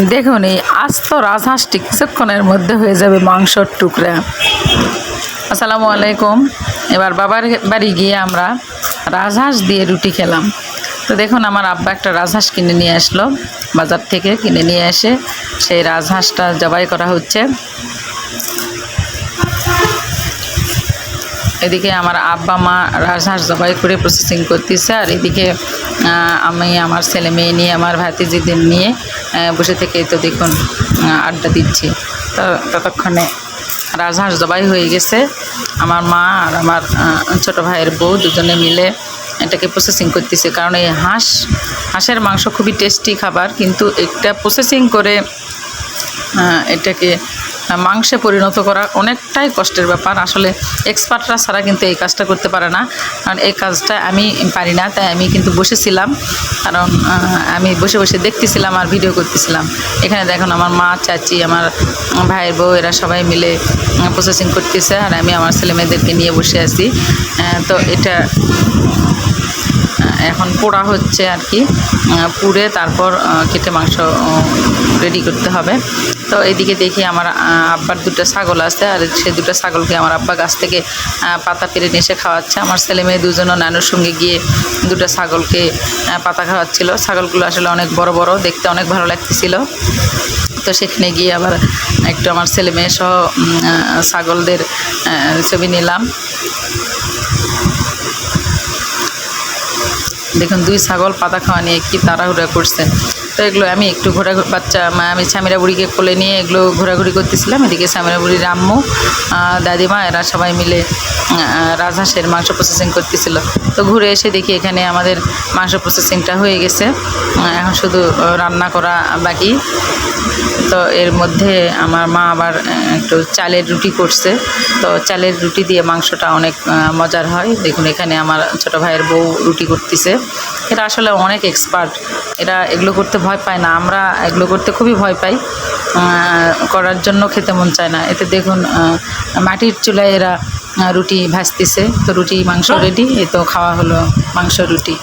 দেখুন, এই আস্ত রাজহাঁসটি কিছুক্ষণের মধ্যে হয়ে যাবে মাংসর টুকরা। আসসালামু আলাইকুম। এবার বাবার বাড়ি গিয়ে আমরা রাজহাঁস দিয়ে রুটি খেলাম। তো দেখুন, আমার আব্বা একটা রাজহাঁস কিনে নিয়ে আসলো, বাজার থেকে কিনে নিয়ে এসে সেই রাজহাঁসটা জবাই করা হচ্ছে। এদিকে আমার আব্বা, মা রাজহাঁস জবাই করে প্রসেসিং করতেছে, আর এদিকে আমি আমার ছেলে মেয়ে নিয়ে, আমার ভাতিজিদের নিয়ে বসে থেকে তো দেখুন আড্ডা দিচ্ছি। তো ততক্ষণে রাজহাঁস জবাই হয়ে গেছে। আমার মা আর আমার ছোট ভাইয়ের বউ দুজনে মিলে এটাকে প্রসেসিং করতেছে। কারণ এই হাঁস, হাঁসের মাংস খুবই টেস্টি খাবার, কিন্তু এটা প্রসেসিং করে এটাকে মাংসে পরিণত করা অনেকটাই কষ্টের ব্যাপার। আসলে এক্সপার্টরা ছাড়া কিন্তু এই কাজটা করতে পারে না। কারণ এই কাজটা আমি পারি না, তাই আমি কিন্তু বসেছিলাম। কারণ আমি বসে বসে দেখতেছিলাম আর ভিডিও করতেছিলাম। এখানে দেখুন আমার মা, চাচি, আমার ভাইয়ের বউ, এরা সবাই মিলে প্রসেসিং করতেছে। আর আমি আমার ছেলে মেয়েদেরকে নিয়ে বসে আছি। তো এটা এখন পোড়া হচ্ছে আর কি। পুড়ে তারপর কেটে মাংস রেডি করতে হবে। তো এইদিকে দেখি আমার আব্বার দুটো ছাগল আছে আর সে দুটো ছাগলকে আমার আব্বা গাছ থেকে পাতা পেরে নিয়ে খাওয়াচ্ছে। আমার ছেলে মেয়ে দুজনও নানুর সঙ্গে গিয়ে দুটো ছাগলকে পাতা খাওয়াচ্ছিল। ছাগলগুলো আসলে অনেক বড় বড়, দেখতে অনেক ভালো লাগতেছিল। তো সেখানে গিয়ে আবার একটু আমার ছেলে মেয়ে সহ ছাগলদের ছবি নিলাম। দেখুন দুই ছাগল পাতা খাওয়া নিয়ে কি তাড়াহুড়া করছে। তো এগুলো আমি একটু ঘোরা বাচ্চা মা- আমি স্বামীরা বুড়িকে কোলে নিয়ে এগুলো ঘোরাঘুরি করতেছিলাম। এদিকে স্বামীরা বুড়ির আহ, দাদিমা এরা সবাই মিলে রাজহাঁসের মাংস প্রসেসিং করতেছিল। তো ঘুরে এসে দেখি এখানে আমাদের মাংস প্রসেসিংটা হয়ে গেছে। এখন শুধু রান্না করা বাকি। তো এর মধ্যে আমার মা আবার একটু চালের রুটি করছে। তো চালের রুটি দিয়ে মাংসটা অনেক মজার হয়। দেখুন এখানে আমার ছোট ভাইয়ের বউ রুটি করতেছে। এরা আসলে অনেক এক্সপার্ট এরা এগুলো করতে ভয় পায় না। আমরা এগুলো করতে খুবই ভয় পাই। করার জন্য খেতে মন চায় না। এতে দেখুন মাটির চুলায় এরা রুটি ভাজতেছে। তো রুটি মাংস রেডি এ তো খাওয়া হলো মাংস রুটি।